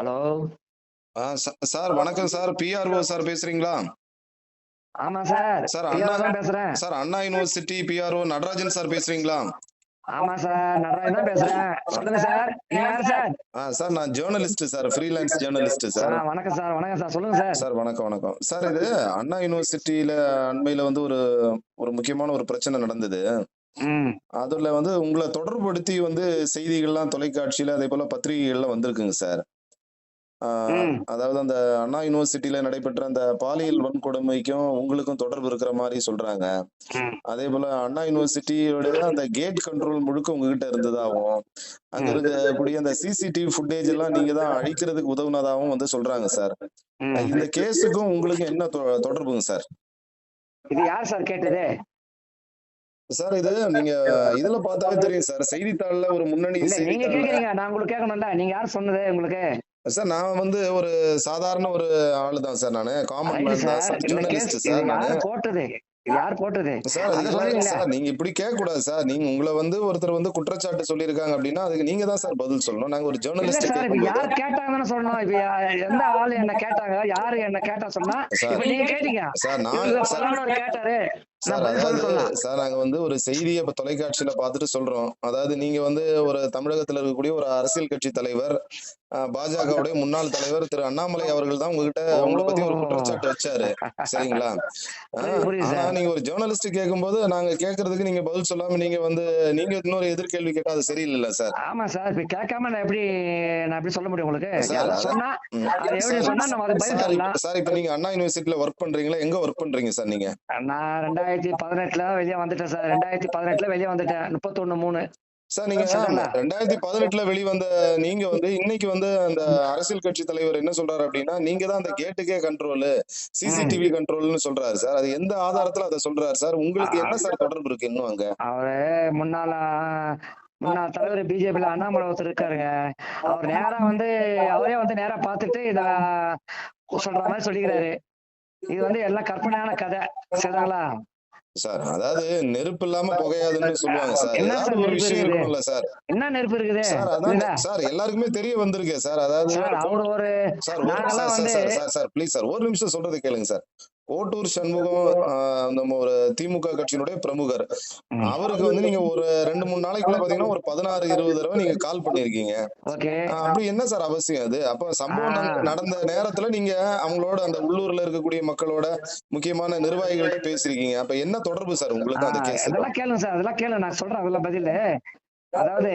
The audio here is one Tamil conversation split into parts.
ஹலோ. சார் வணக்கம் சார். பிஆர்ஓ சார் பேசுறீங்களா? ஆமா சார். சார், அண்ணா- பேசுறேன். Sir Anna university PRO Natarajan sir பேசுறீங்களா? ஆமா சார் நடராஜன் தான் பேசுறேன். சொல்லுங்க சார். நீங்க யாரு சார்? ஆ சார் நான் journalist sir freelance journalist sir. வணக்கம் சார் வணக்கம் சார். சொல்லுங்க சார். சார் வணக்கம் வணக்கம். சார் இது அண்ணா யூனிவர்சிட்டியில அண்மையில வந்து ஒரு ஒரு முக்கியமான ஒரு பிரச்சனை நடந்தது. அதுல வந்து உங்களை தொடர்புபடுத்தி வந்து செய்திகள்லாம் தொலைக்காட்சியில அதே போல பத்திரிகைகள்ல வந்திருக்குங்க சார். அதாவது அந்த அண்ணா யூனிவர்சிட்டியில நடைபெற்ற அந்த பாலியல் வன்கொடுமைக்கும் உங்களுக்கும் தொடர்பு இருக்கிற மாதிரி சொல்றாங்க. அதே போல அண்ணா யூனிவர்சிட்டியோட அந்த கேட் கண்ட்ரோல் முழுக்க உங்ககிட்ட இருந்ததாகவும் அங்க. இருக்கக்கூடிய அந்த சிசிடிவி ஃபுட்டேஜ் எல்லாம் நீங்க தான் அழிக்கிறதுக்கு உதவுனதாகவும் வந்து சொல்றாங்க சார். இந்த கேஸுக்கும் உங்களுக்கும் என்ன தொடர்புங்க சார்? இது யார் சார் கேட்டது? சார் இது நீங்க இதுல பார்த்தாவே தெரியும் சார். செய்தித்தாள்ல ஒரு முன்னணி நீங்க கேக்குறீங்க நான் உங்களுக்கு கேட்கணும்ல. நீங்க யார் சொன்னது உங்களுக்கு? சார் நான் வந்து ஒரு சாதாரண ஒரு ஆளு தான் சார் நானு காமன் சார் நானு. போட்டது? யார் போட்டது? சார் சார் நீங்க இப்படி கேட்க கூடாது சார். நீங்க உங்களை வந்து ஒருத்தர் வந்து குற்றச்சாட்டு சொல்லியிருக்காங்க அப்படின்னா அதுக்கு நீங்க தான் சார் பதில் சொல்லணும். நாங்க ஒரு ஜேர்னலிஸ்ட் யார் கேட்டாங்கன்னு சொல்லணும். இப்ப எந்த ஆளு என்ன கேட்டாங்க? யாரு என்ன கேட்டா சொன்னா சார். நீங்க கேட்டீங்க. சார் நான் கேட்டாரு. சார் அதாவது சார் நாங்க வந்து ஒரு செய்தியை இப்ப தொலைக்காட்சியில பார்த்துட்டு சொல்றோம். அதாவது நீங்க வந்து ஒரு தமிழகத்துல இருக்கக்கூடிய ஒரு அரசியல் கட்சி தலைவர் பாஜகவுடைய முன்னாள் தலைவர் திரு அண்ணாமலை அவர்கள் தான் உங்ககிட்ட உங்களை பத்தி ஒரு. குற்றச்சாட்டு வச்சாரு. சரிங்களா? ஆனா. நீங்க ஒரு ஜேர்னலிஸ்ட் கேட்கும்போது நாங்க கேட்கறதுக்கு நீங்க பதில் சொல்லாம நீங்க வந்து நீங்க இன்னொரு எதிர்கேள்வி கேட்டா அது சரியில்லைல்ல சார். ஆமா சார் இப்ப கேட்காம நான் எப்படி நான் எப்படி சொல்ல முடியும் உங்களுக்கு? சார் இப்ப நீங்க அண்ணா யூனிவர்சிட்டியில ஒர்க் பண்றீங்களா? எங்க ஒர்க் பண்றீங்க சார் நீங்க? நான் ரெண்டாயிரத்தி பதினெட்டுல வெளியே வந்துட்டேன் சார். ரெண்டாயிரத்தி பதினெட்டுல வெளியே வந்துட்டேன். முப்பத்தொன்னு மூணு. சார் நீங்க? ரெண்டாயிரத்தி பதினெட்டுல வெளிவந்த நீங்க வந்து இன்னைக்கு வந்து அந்த அரசியல் கட்சி தலைவர் என்ன சொல்றாரு அப்படின்னா நீங்க தான் அந்த கேட்டுக்கே கண்ட்ரோல் சிசிடிவி கண்ட்ரோல்னு சொல்றாரு சார். அது எந்த ஆதாரத்துல அதை சொல்றாரு சார்? உங்களுக்கு என்ன சார் தொடர்பு இருக்கு இன்னும் அங்க? அவரு முன்னால முன்னாள் தலைவர் பிஜேபியில அண்ணாமலை ஒருத்தர் இருக்காருங்க. அவர் நேரா வந்து அவரே வந்து நேரா பார்த்துட்டு இத சொல்ற மாதிரி சொல்லிக்கிறாரு. இது வந்து எல்லாம் கற்பனையான கதை. சரிங்களா சார் அதாவது நெருப்பு இல்லாம புகையாதுன்னு சொல்லுவாங்க சார். ஏதாவது ஒரு விஷயம் இருக்குது? இருக்கணும்ல சார். என்ன நெருப்பு இருக்குது? சார்? அதான் சார் எல்லாருக்குமே தெரிய வந்திருக்கு சார். அதாவது சார் ஒரு sir sir sir sir please sir ஒரு நிமிஷம் சொல்றது கேளுங்க சார். ஓட்டூர் சண்முகம் ஆஹ், நம்ம ஒரு திமுக கட்சியினுடைய பிரமுகர். அவருக்கு வந்து நீங்க ஒரு ரெண்டு மூணு நாளைக்குள்ள பாத்தீங்கன்னா ஒரு பதினாறு இருபது தடவை நீங்க கால் பண்ணிருக்கீங்க. அப்படி என்ன சார் அவசியம் அது? அப்ப சம்பவம் நடந்த நேரத்துல நீங்க அவங்களோட அந்த உள்ளூர்ல இருக்கக்கூடிய மக்களோட முக்கியமான நிர்வாகிகள்ட்ட பேசிருக்கீங்க. அப்ப என்ன தொடர்பு சார் உங்களுக்கு அந்த கேஸ் அதெல்லாம் கேளுங்க சார் அதெல்லாம் கேளு நான் சொல்றேன் அதெல்லாம் பதில். அதாவது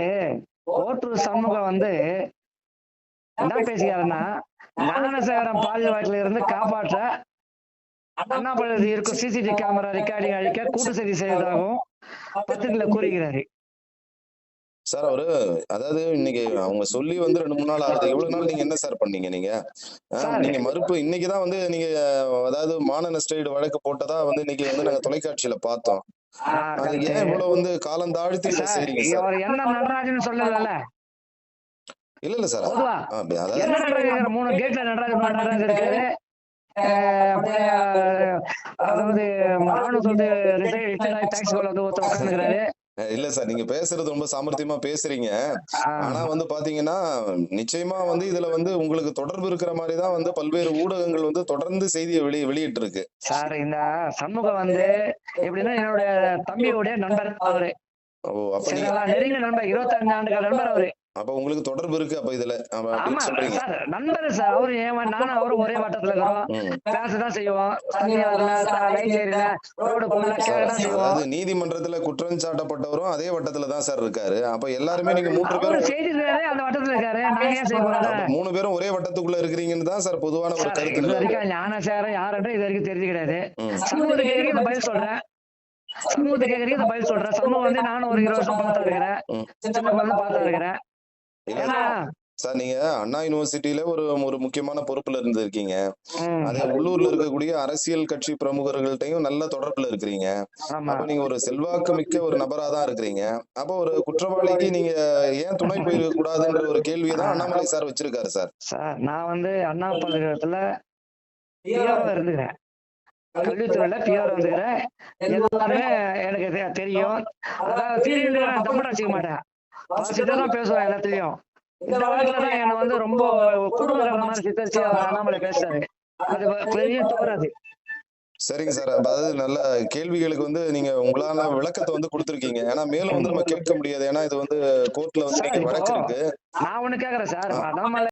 ஓட்டூர் சமூகம் வந்து என்ன பேசுகிறாருன்னா ஞானசேகரம் பாலியல் வழக்கில் இருந்து காப்பாற்ற அண்ணாமலை இருக்கும் சிசிடிவி கேமரா ரெக்கார்டிங் அழிக்க கூட்டு செய்தி செய்ததாகவும் பத்திரிகையில கூறுகிறாரு. சார் அவரு அதாவது இன்னைக்கு அவங்க சொல்லி வந்து ரெண்டு மூணு நாள் ஆகுது இவ்வளவு நாள் நீங்க என்ன சார் பண்ணீங்க நீங்க. நீங்க மறுப்பு இன்னைக்குதான் வந்து நீங்க அதாவது மான நஷ்டஈடு வழக்கு போட்டதா வந்து இன்னைக்கு வந்து நாங்க தொலைக்காட்சியில பார்த்தோம். ஏன் இவ்வளவு வந்து காலம் தாழ்த்தி இதை சார் செய்றீங்க சார்? இவர் என்ன நடராஜன் சொல்லல இல்ல இல்ல சார். மூணு கேட்ல நடராஜன் இருக்காரு அதாவது வந்து ஒருத்தர் உட்காந்துக்கிறாரு இல்ல சார் நீங்க பேசுறது ரொம்ப சாமர்த்தியமா பேசுறீங்க. ஆனா வந்து பாத்தீங்கன்னா நிச்சயமா வந்து இதுல வந்து உங்களுக்கு தொடர்பு இருக்கிற மாதிரி தான் வந்து பல்வேறு ஊடகங்கள் வந்து தொடர்ந்து செய்தியை வெளி வெளியிட்டு இருக்கு சார் இந்த சண்முகம் வந்து எப்படின்னா என்னுடைய தம்பியோடைய நண்பர் அவரு. ஓ அப்ப நெருங்கிய நண்பர் இருபத்தஞ்சு ஆண்டுகள் நண்பர் அவரு. அப்ப உங்களுக்கு தொடர்பு இருக்கு அப்ப இதுல. சார் நண்பர் சார் அவரு ஏன் நானும் அவரும் ஒரே வட்டத்துல இருக்கிறோம். பேசதான் செய்வோம். அதாவது நீதிமன்றத்துல குற்றம் சாட்டப்பட்டவரும் அதே வட்டத்துல தான் சார் இருக்காரு. அப்ப எல்லாருமே நீங்க மூன்று பேரும் செய்திருக்காரு அந்த வட்டத்துல இருக்காரு. நாங்க ஏன் செய்ய போறாங்க அப்ப மூணு பேரும் ஒரே வட்டத்துக்குள்ள இருக்கிறீங்கன்னு தான் சார் பொதுவான ஒரு சார் கருத்து. இது. வரைக்கும் ஞான சேரம் யாருன்ற இது வரைக்கும் தெரிஞ்சு கிடையாது. ம். சமூகத்தை கேட்கறீங்க இந்த பதில் சொல்றேன்? சமூகத்தை கேட்கறீங்க இந்த பதில் சொல்றேன்? சமூகம் வந்து நானும் ஒரு இருபது வருஷம் பார்த்தா இருக்கிறேன். சின்ன வந்து பார்த்தா இருக்கிறேன். சார் நீங்க அண்ணா யூனிவர்சிட்டியில ஒரு ஒரு முக்கியமான பொறுப்புல இருந்திருக்கீங்க. அதே உள்ளூர்ல இருக்கக்கூடிய அரசியல் கட்சி பிரமுகர்கள்ட்டையும் நல்ல தொடர்புல இருக்கிறீங்க. அப்ப நீங்க ஒரு செல்வாக்கு மிக்க ஒரு நபரா தான் இருக்கிறீங்க. அப்ப ஒரு குற்றவாளிக்கு நீங்க ஏன் துணை போயிருக்க கூடாதுன்ற ஒரு கேள்வியை தான் அண்ணாமலை சார் வச்சிருக்காரு சார் சார் நான் வந்து அண்ணா பல்கலைக்கழகத்துல இருந்துக்கிறேன். கல்வித்துறையில பிஆர் வந்துக்கிறேன் எல்லாமே எனக்கு தெரியும். அதாவது திடீர்னு நான் வச்சுக்க மாட்டேன். வாசிட்டு தான் பேசுவேன் எல்லாத்துலயும் இந்த வழக்குல தான் என்ன வந்து ரொம்ப குடும்பக்கார மாதிரி சித்தரிச்சு அண்ணாமலை பேசுறாரு. அது பெரிய தவறு அது. சரிங்க சார். அதாவது நல்ல கேள்விகளுக்கு வந்து நீங்க உங்களால விளக்கத்தை வந்து கொடுத்துருக்கீங்க. ஏன்னா மேலும் வந்து நம்ம கேட்க முடியாது. ஏன்னா இது வந்து கோர்ட்ல வந்து வழக்கு இருக்கு. நான் ஒண்ணு கேக்குறேன் சார். அண்ணாமலை